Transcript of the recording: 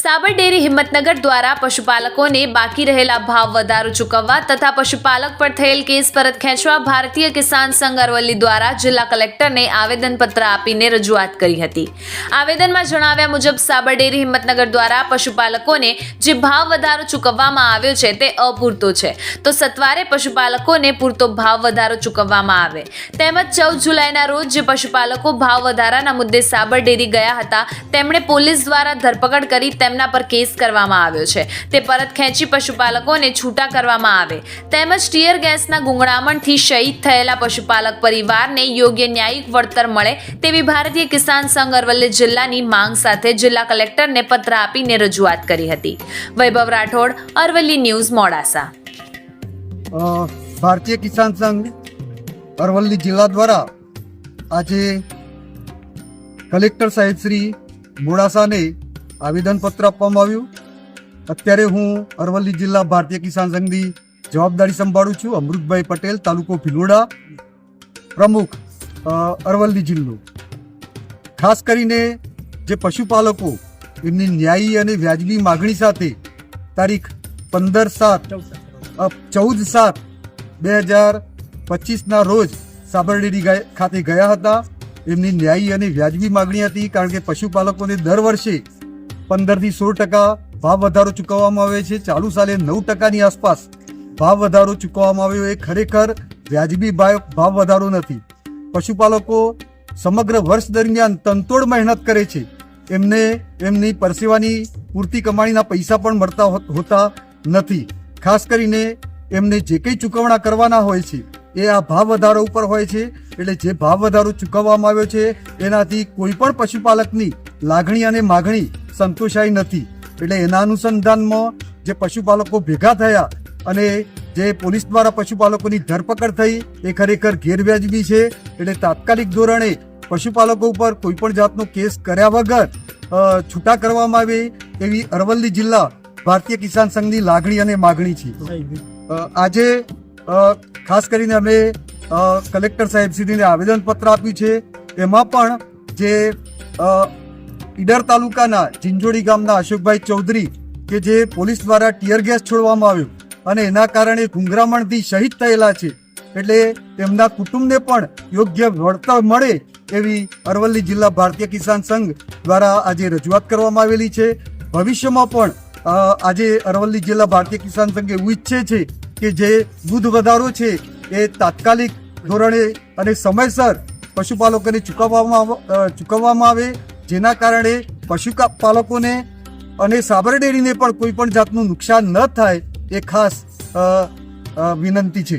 સાબર dairy Himmatnagar દ્વારા પશુપાલકોને બાકી રહેલા ભાવ વધારો ચૂકવવા તથા પશુપાલક પર થયેલ કેસ પરત ખેંચવા ભારતીય કિસાન સંઘ અરવલ્લી દ્વારા જિલ્લા કલેક્ટરને આવેદનપત્ર આપીને રજૂઆત કરી હતી. આવેદનમાં જણાવ્યા મુજબ સાબર ડેરી હિંમતનગર દ્વારા પશુપાલકોને જે ભાવ વધારો ચૂકવવામાં આવ્યો છે તે અપૂરતો છે. તો સત્વારે પશુપાલકોને પૂરતો ભાવ વધારો ચૂકવવામાં આવે. તેમજ ચૌદ જુલાઈના રોજ જે પશુપાલકો ભાવ વધારાના મુદ્દે સાબર ડેરી ગયા હતા, તેમણે પોલીસ દ્વારા ધરપકડ કરી તેમના પર કેસ કરવામાં આવ્યો છે. તે પરત ખેંચી પશુપાલકોને છૂટા કરવામાં આવે. તેમજ ટીયર ગેસના ગુંગળામણથી શહીદ થયેલા પશુપાલક પરિવારને યોગ્ય ન્યાયિક વળતર મળે તેવી ભારતીય કિસાન સંઘ અરવલ્લી જિલ્લાની માંગ સાથે જિલ્લા કલેક્ટરને પત્ર આપીને રજૂઆત કરી હતી. વૈભવ રાઠોડ, અરવલ્લી ન્યૂઝ, મોડાસા. ભારતીય કિસાન સંઘ અરવલ્લી જિલ્લા દ્વારા આજે કલેક્ટર સાહેબ શ્રી મોડાસાને આવેદનપત્ર આપવામાં આવ્યું. અત્યારે હું અરવલ્લી જિલ્લા ભારતીય કિસાન સંઘની જવાબદારી સંભાળું છું, અમૃતભાઈ પટેલ, તાલુકો ભિલોડા, પ્રમુખ અરવલ્લી જિલ્લો. ખાસ કરીને જે પશુપાલકો એમની ન્યાયી અને વ્યાજબી માગણી સાથે તારીખ પંદર સાત ચૌદ સાત બે હજાર પચીસના રોજ સાબરડેરી ખાતે ગયા હતા. એમની ન્યાયી અને વ્યાજબી માગણી હતી કારણ કે પશુપાલકોને દર વર્ષે પંદરથી સોળ ટકા ભાવ વધારો ચૂકવવામાં આવે છે. ચાલુ સાલે નવ ટકાની આસપાસ ભાવ વધારો ચૂકવવામાં આવ્યો એ ખરેખર વ્યાજબી ભાવ વધારો નથી. પશુપાલકો સમગ્ર વર્ષ દરમિયાન તનતોડ મહેનત કરે છે. એમને એમની પરસેવાની પૂરતી કમાણીના પૈસા પણ મળતા હોતા નથી. ખાસ કરીને એમને જે કંઈ ચૂકવણા કરવાના હોય છે, એ આ ભાવ વધારો ઉપર હોય છે. એટલે જે ભાવ વધારો ચૂકવવામાં આવ્યો છે, એનાથી કોઈ પણ પશુપાલકની લાગણી અને માગણી સંતોષાઈ નથી. એટલે એના અનુસંધાનમાં જે પશુપાલકો ભેગા થયા અને જે પોલીસ દ્વારા પશુપાલકોની ધરપકડ થઈ, એ ખરેખર ગેરવ્યાજબી છે. એટલે તાત્કાલિક ધોરણે પશુપાલકો ઉપર કોઈ પણ જાતનો કેસ કર્યા વગર છૂટા કરવામાં આવે એવી અરવલ્લી જિલ્લા ભારતીય કિસાન સંઘની લાગણી અને માગણી છે. આજે ખાસ કરીને અમે કલેક્ટર સાહેબશ્રીને આવેદનપત્ર આપ્યું છે. એમાં પણ જે ઈડર તાલુકાના જિંજોડી ગામના અશોકભાઈ ચૌધરી કે જે પોલીસ દ્વારા ટીયર ગેસ છોડવામાં આવ્યો અને એના કારણે ગુંગરામણથી શહીદ થયેલા છે. એટલે તેમના કુટુંબને પણ યોગ્ય વળતર મળે એવી અરવલ્લી જિલ્લા ભારતીય કિસાન સંઘ દ્વારા આજે રજૂઆત કરવામાં આવેલી છે. ભવિષ્યમાં પણ આજે અરવલ્લી જિલ્લા ભારતીય કિસાન સંઘ એવું ઈચ્છે છે કે જે દૂધ વધારો છે એ તાત્કાલિક ધોરણે અને સમયસર પશુપાલકોને ચૂકવવામાં ચૂકવવામાં આવે જેના કારણે પશુપાલકોને અને સાબર ડેરીને પણ કોઈ પણ જાતનું નુકસાન ન થાય એ ખાસ વિનંતી છે.